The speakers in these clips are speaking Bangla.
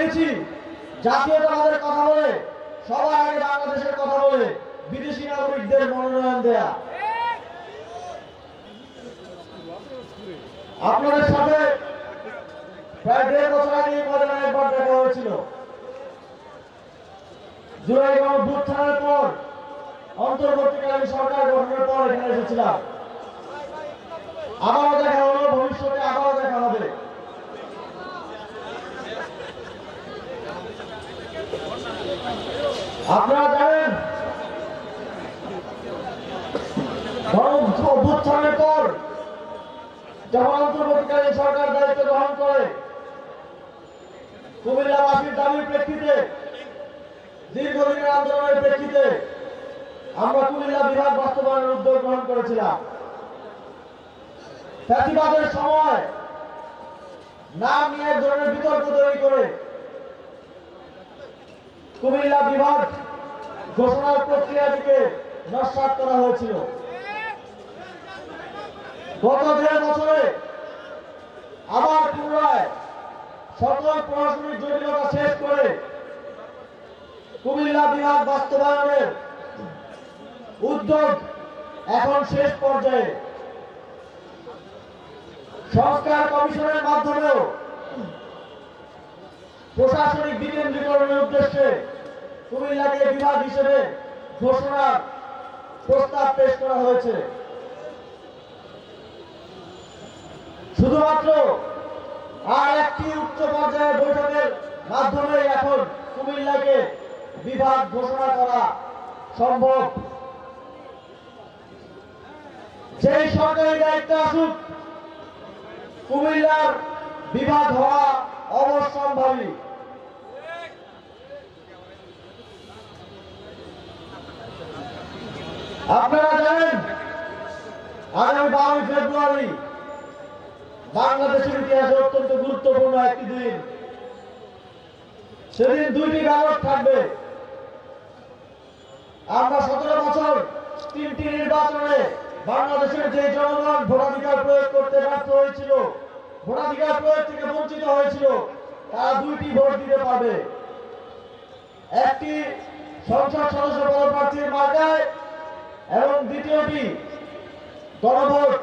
দেখেছি জাতীয়তাবাদের কথা বলে, সবার আগে বাংলাদেশের কথা বলে, বিদেশি নাগরিকদের মনোনয়ন দেয়া। আপনাদের সাথে প্রায় দেড় বছর আগে ময়দানে একবার দেখা হয়েছিল। জুলাই গণভ্যুত্থানের পর, অন্তর্বর্তীকালীন সরকার গঠনের পর এখানে এসেছিলাম। আবারও দেখা হলো, ভবিষ্যতে আবারও দেখা হবে আপনারা জানেন গণ অভ্যুত্থানের পর যখন অন্তর্বর্তীকালীন সরকার দায়িত্ব গ্রহণ করে, কুমিল্লাবাসীর দাবির প্রেক্ষিতে, দীর্ঘদিনের আন্দোলনের প্রেক্ষিতে, আমরা কুমিল্লা বিভাগ বাস্তবায়নের উদ্যোগ গ্রহণ করেছিলাম। ফ্যাসিবাদের সময় নাম নিয়ে এক ধরনের বিতর্ক তৈরি করে কুমিল্লা বিভাগ ঘোষণার প্রক্রিয়াটিকে নস্বাত করা হয়েছিল। গত দেড় বছরে আবার পুনরায় সকল প্রশাসনিক জটিলতা শেষ করে কুমিল্লা বিভাগ বাস্তবায়নের উদ্যোগ এখন শেষ পর্যায়ে। সংস্কার কমিশনের মাধ্যমেও প্রশাসনিক বিকেন্দ্রীকরণের উদ্দেশ্যে কুমিল্লাকে বিভাগ হিসেবে ঘোষণার প্রস্তাব পেশ করা হয়েছে। শুধুমাত্র আর একটি উচ্চ পর্যায়ের বৈঠকের মাধ্যমে এখন কুমিল্লাকে বিভাগ ঘোষণা করা সম্ভব। যেই সরকারি দায়িত্ব আসুক, কুমিল্লার বিভাগ হওয়া অবশ্যম্ভাবী। আপনারা জানেন, আগামী বারোই ফেব্রুয়ারি বাংলাদেশের ইতিহাসে অত্যন্ত গুরুত্বপূর্ণ একটি দিন। সেদিন দুইটি ব্যালট থাকবে। আমরা সতেরো বছর তিনটি নির্বাচনে বাংলাদেশের যে জনগণ ভোটাধিকার প্রয়োগ করতে ব্যর্থ হয়েছিল, ভোটাধিকার প্রয়োগ থেকে বঞ্চিত হয়েছিল, তারা দুইটি ভোট দিতে পারবে। একটি সংসদ সদস্য পদপ্রার্থীর মার্কায় এবং দ্বিতীয়টি গণভোট।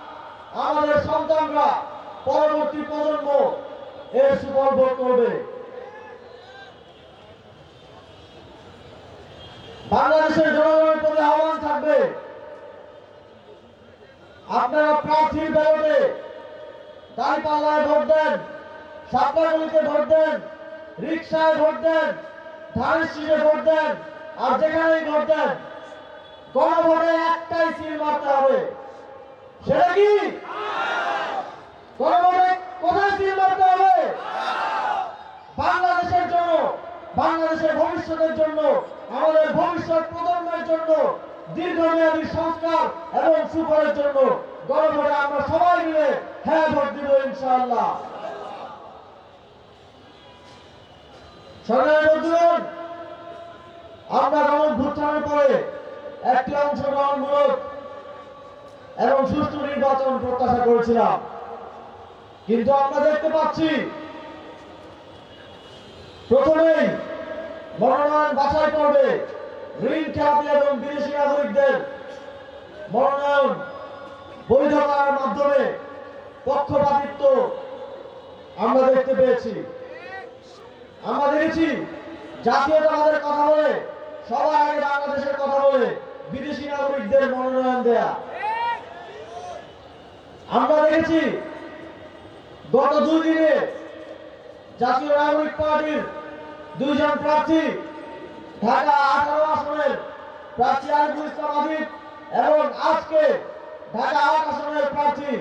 আমাদের সন্তানরা পরবর্তী প্রজন্ম এর সুফল ভোগ করবে। বাংলাদেশের জনগণের প্রতি আহ্বান থাকবে। আপনারা প্রার্থীর ব্যালটে দাঁড়িপাল্লায় ভোট দেন সাপড়াগুলিতে ভোট দেন রিক্সায় ভোট দেন, ধানের শীষে ভোট দেন, আর যেখানেই ভোট দেন, গণভোটে একটাই সিল মারতে হবে। সেটা কি গণভোটে কোথায় সিল মারতে হবে বাংলাদেশের জন্য ভবিষ্যতের জন্য, আমাদের ভবিষ্যৎ প্রজন্মের জন্য, দীর্ঘমেয়াদী সংস্কার এবং সুফলের জন্য গণভোটে আমরা সবাই মিলে হ্যাঁ ভোট দিব ইনশাআল্লাহ। আমরা একটি অংশগ্রহণমূলক এবং সুষ্ঠু নির্বাচন প্রত্যাশা করেছিলাম। কিন্তু আমরা দেখতে পাচ্ছি, প্রথমেই বাছাই করবে। ঋণ খেলাপি এবং বিদেশি নাগরিকদের মনোনয়ন বৈধ করার মাধ্যমে পক্ষপাতিত্ব আমরা দেখতে পেয়েছি। আমরা দেখেছি জাতীয়তাবাদের কথা বলে, সবার আগে বাংলাদেশের কথা বলে বিদেশি নাগরিকদের মনোনয়ন দেয়া। আমরা দেখেছি গত দুই দিনে জাতীয় নাগরিক পার্টির দুইজন প্রার্থী ঢাকা আঠারো আসনের প্রার্থী আরিফুল ইসলাম আদিব এবং আজকে ঢাকা আট আসনের প্রার্থী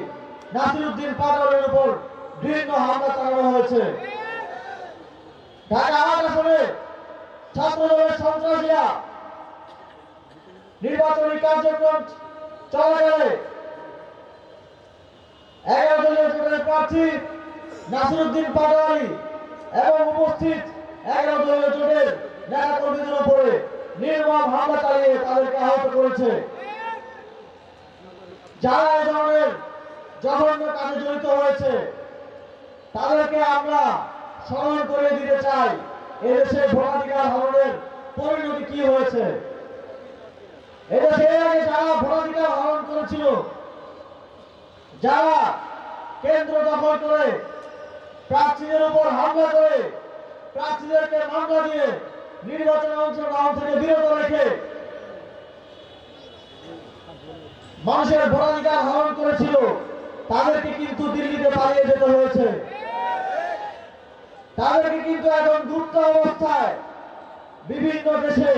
নাসিরুদ্দিন পাটোয়ারির উপর বিভিন্ন হামলা চালানো হয়েছে। ঢাকা আট আসনে ছাত্রদলের সন্ত্রাসীরা নির্বাচনী কার্যক্রম চলাকালে এগারো দলীয় প্রার্থী নাসিরুদ্দিন পাটোয়ারি এবং উপস্থিত এগারো দলীয় জোটের নেতা কর্মীদের উপরে নির্মম হামলা চালিয়ে তাদেরকে আহত করেছে। যারা এই ধরনের জঘন্য কাজে জড়িত হয়েছে তাদেরকে আমরা স্মরণ করে দিতে চাই এদেশে ভোটাধিকার হরণের পরিণতি কি হয়েছে? এদেশে যারা ভোটাধিকার হরণ করেছিল, যারা কেন্দ্র দখল করে প্রার্থীদের উপর হামলা করে প্রার্থীদেরকে মামলা দিয়ে নির্বাচনে অংশগ্রহণ থেকে বিরত রেখে মানুষের ভোটাধিকার হরণ করেছিল, তাদেরকে কিন্তু দিল্লিতে পালিয়ে যেতে হয়েছে। তাদেরকে কিন্তু এখন গুপ্ত অবস্থায় বিভিন্ন দেশে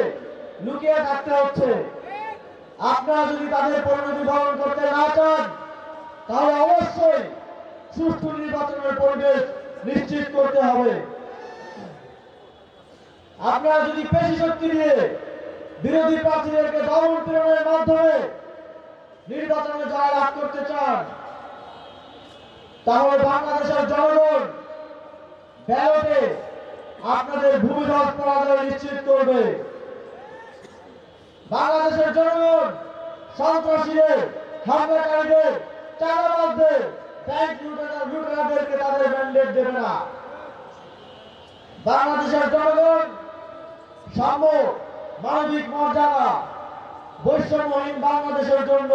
লুকিয়ে থাকতে হচ্ছে। আপনারা যদি তাদের পরিণতি বরণ করতে না চান, তাহলে অবশ্যই সুষ্ঠু নির্বাচনের পরিবেশ নিশ্চিত করতে হবে। আপনারা যদি পেশি শক্তি দিয়ে বিরোধী প্রার্থীদেরকে দমন পীড়নের মাধ্যমে নির্বাচনে জয় লাভ করতে চান, তাহলে বাংলাদেশের জনগণ ব্যালটে আপনাদের ভূমিধস পরাজয় নিশ্চিত করবে। বাংলাদেশের জনগণ সন্ত্রাসীদের, হামলাকারীদের, চাঁদাবাজদের ব্যাংক লুটেরা লুটেরাদেরকে তাদের ম্যান্ডেট দেবে না। বাংলাদেশের জনগণ সাম্য মানবিক মর্যাদা, বৈষম্যহীন বাংলাদেশের জন্য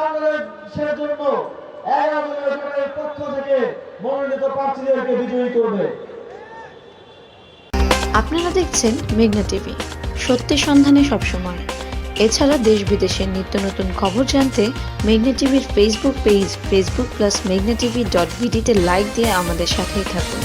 বাংলাদেশের জন্য পক্ষ থেকে মনোনীত প্রার্থীদেরকে বিজয়ী করবে। আপনারা দেখছেন মেঘনা টিভি। সত্যি সন্ধানে সবসময়। এছাড়া দেশ বিদেশের নিত্য নতুন খবর জানতে মেঘনা টিভির ফেসবুক পেজ ফেসবুক প্লাস মেঘনা টিভি ডট ভিডিতে লাইক দিয়ে আমাদের সাথেই থাকুন।